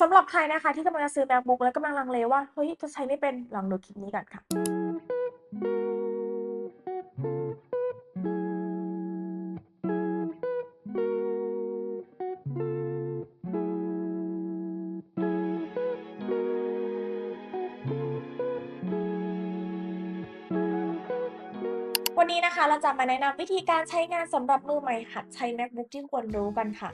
สำหรับใครนะคะที่กำลังจะซื้อ MacBook แล้วกำลังลังเลว่า เฮ้ย จะใช้ไม่เป็นลองดูคลิปนี้กันค่ะ วันนี้นะคะเราจะมาแนะนำวิธีการใช้งานสำหรับมือใหม่หัดใช้ MacBook ที่ควรรู้กันค่ะ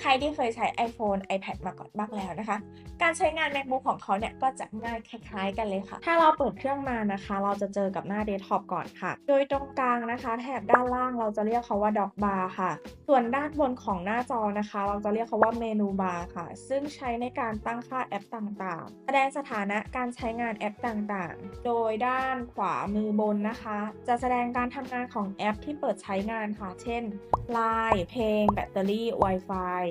ใครที่เคยใช้ iPhone iPad มาก่อนบ้างแล้วนะคะ การใช้งาน MacBook ของเขาเนี่ยก็จะง่ายคล้ายๆ กันเลยค่ะ ถ้าเราเปิดเครื่องมานะคะ เราจะเจอกับหน้าเดสก์ท็อปก่อนค่ะ โดยตรงกลางนะคะแถบด้านล่างเราจะเรียกเขาว่า Dock Bar ค่ะ ส่วนด้านบนของหน้าจอนะคะ เราจะเรียกเขาว่าเมนูบาร์ค่ะ ซึ่งใช้ในการตั้งค่าแอปต่างๆ แสดงสถานะการใช้งานแอปต่างๆ โดยด้านขวามือบนนะคะ จะแสดงการการทำงานของแอปที่เปิดใช้งานค่ะ เช่น Line เพลง แบตเตอรี่ Wi-Fi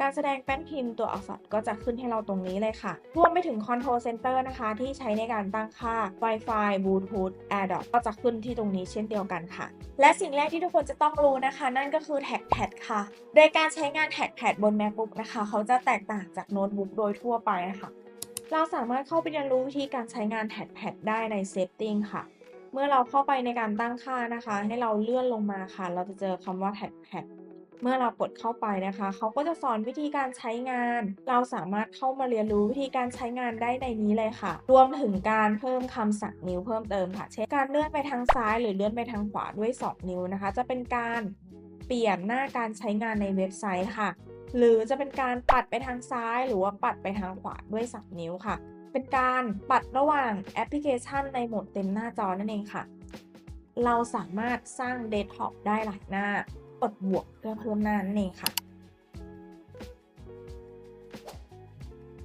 การแสดงแป้นพิมพ์ตัวอักษรก็จะขึ้นให้เราตรงนี้เลยค่ะ รวมไปถึง Control Center นะคะ ที่ใช้ในการตั้งค่า Wi-Fi Bluetooth AirDrop ก็จะขึ้นที่ตรงนี้เช่นเดียวกันค่ะ และสิ่งแรกที่ทุกคนจะต้องรู้นะคะ นั่นก็คือ Trackpad ค่ะ โดยการใช้งาน Trackpad บน MacBook นะคะ เขาจะแตกต่างจากโน้ตบุ๊กโดยทั่วไปค่ะเราสามารถเข้าไปเรียนรู้วิธีการใช้งาน Trackpad ได้ใน Setting ค่ะ เมื่อเราเข้าไปในการตั้งค่านะคะ ให้เราเลื่อนลงมาค่ะ เราจะเจอคำว่า Trackpad เมื่อเรากดเข้าไปนะคะ เขาก็จะสอนวิธีการใช้งาน เราสามารถเข้ามาเรียนรู้วิธีการใช้งานได้ในนี้เลยค่ะ รวมถึงการเพิ่มคำสั่งนิ้วเพิ่มเติมค่ะ เช่น การเลื่อนไปทางซ้ายหรือเลื่อนไปทางขวาด้วย 2 นิ้วนะคะ จะเป็นการเปลี่ยนหน้าการใช้งานในเว็บไซต์ค่ะ หรือจะเป็นการปัดไปทางซ้าย หรือว่าปัดไปทางขวาด้วย3นิ้วค่ะ เป็นการปัดระหว่างแอปพลิเคชันในโหมดเต็มหน้าจอนั่นเองค่ะ เราสามารถสร้างเดสก์ท็อปได้หลายหน้ากดบวกเพื่อเพิ่มหน้านั่นเองค่ะ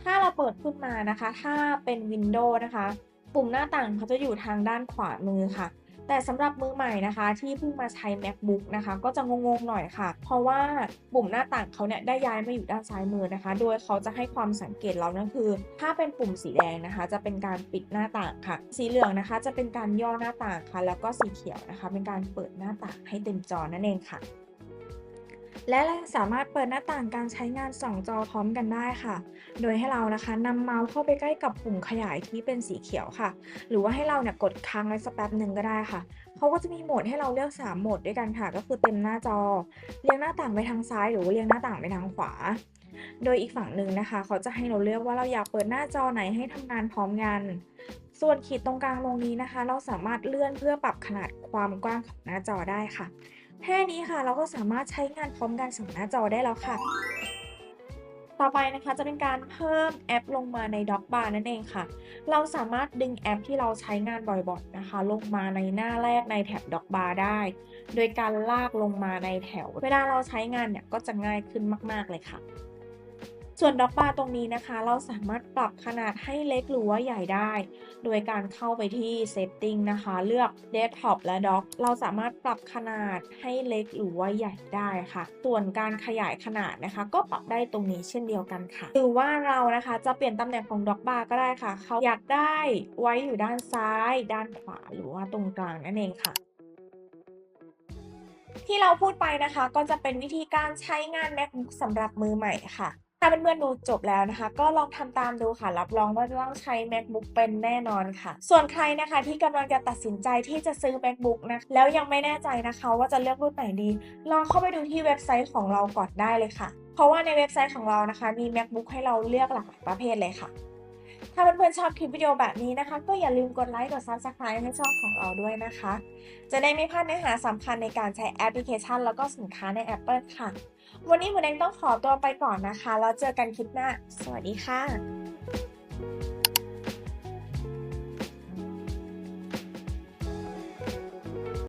ถ้าเราเปิดขึ้นมานะคะ ถ้าเป็น Windows นะคะ ปุ่มหน้าต่างเขาจะอยู่ทางด้านขวามือค่ะ แต่สำหรับมือใหม่นะคะที่เพิ่งมาใช้ MacBook นะคะ ก็จะงงๆหน่อยค่ะ เพราะว่าปุ่มหน้าต่างเขาเนี่ยได้ย้ายมาอยู่ด้านซ้ายมือนะคะ โดยเขาจะให้ความสังเกตเรานั่นคือ ถ้าเป็นปุ่มสีแดงนะคะ จะเป็นการปิดหน้าต่างค่ะ สีเหลืองนะคะจะเป็นการย่อหน้าต่างค่ะ แล้วก็สีเขียวนะคะ เป็นการเปิดหน้าต่างให้เต็มจอนั่นเองค่ะ และเราสามารถเปิดหน้าต่างการใช้งาน 2 จอพร้อมกันได้ค่ะ โดยให้เรานะคะนำเมาส์เข้าไปใกล้กับปุ่มขยายที่เป็นสีเขียวค่ะ หรือว่าให้เราเนี่ยกดค้างไว้สักแป๊บหนึ่งก็ได้ค่ะเขาก็จะมีโหมดให้เราเลือก 3 โหมดด้วยกันค่ะ ก็คือเต็มหน้าจอ เรียงหน้าต่างไปทางซ้าย หรือว่าเรียงหน้าต่างไปทางขวา โดยอีกฝั่งหนึ่งนะคะ เขาจะให้เราเลือกว่าเราอยากเปิดหน้าจอไหนให้ทำงานพร้อมกันส่วนขีดตรงกลางตรงนี้นะคะ เราสามารถเลื่อนเพื่อปรับขนาดความกว้างของหน้าจอได้ค่ะ แค่นี้ค่ะ เราก็สามารถใช้งานพร้อมกันสองหน้าจอได้แล้วค่ะ ต่อไปนะคะจะเป็นการเพิ่มแอปลงมาใน Dock Bar นั่นเองค่ะ เราสามารถดึงแอปที่เราใช้งานบ่อยๆนะคะ ลงมาในหน้าแรกในแท็บ Dock Bar ได้ โดยการลากลงมาในแถว เวลาเราใช้งานเนี่ยก็จะง่ายขึ้นมาก ๆเลยค่ะ ส่วน Dock Bar ตรงนี้นะคะ เราสามารถปรับขนาดให้เล็กหรือว่าใหญ่ได้ โดยการเข้าไปที่ Setting นะคะ เลือก Desktop และ Dock เราสามารถปรับขนาดให้เล็กหรือว่าใหญ่ได้ค่ะ ส่วนการขยายขนาดนะคะ ก็ปรับได้ตรงนี้เช่นเดียวกันค่ะ หรือว่าเรานะคะจะเปลี่ยนตำแหน่งของ Dock Bar ก็ได้ค่ะ เขาอยากได้ไว้อยู่ด้านซ้าย ด้านขวา หรือว่าตรงกลางนั่นเองค่ะที่เราพูดไปนะคะก็จะเป็นวิธีการใช้งาน MacBook สำหรับมือใหม่ค่ะ ถ้าเพื่อนๆดูจบแล้วนะคะ ก็ลองทำตามดูค่ะ รับรองว่าจะต้องใช้ MacBook เป็นแน่นอนค่ะ ส่วนใครนะคะที่กำลังจะตัดสินใจที่จะซื้อ MacBook นะแล้วยังไม่แน่ใจนะคะว่าจะเลือกรุ่นไหนดี ลองเข้าไปดูที่เว็บไซต์ของเราก่อนได้เลยค่ะ เพราะว่าในเว็บไซต์ของเรานะคะ มี MacBook ให้เราเลือกหลากหลายประเภทเลยค่ะ ถ้าเพื่อนๆชอบคลิปวิดีโอแบบนี้นะคะ ก็อย่าลืมกดไลค์กด Subscribe ให้ช่องของเราด้วยนะคะ จะได้ไม่พลาดเนื้อหาสำคัญในการใช้แอปพลิเคชัน แล้วก็สินค้าใน Apple ค่ะ วันนี้หมูแดงต้องขอตัวไปก่อนนะคะ แล้วเจอกันคลิปหน้า สวัสดีค่ะ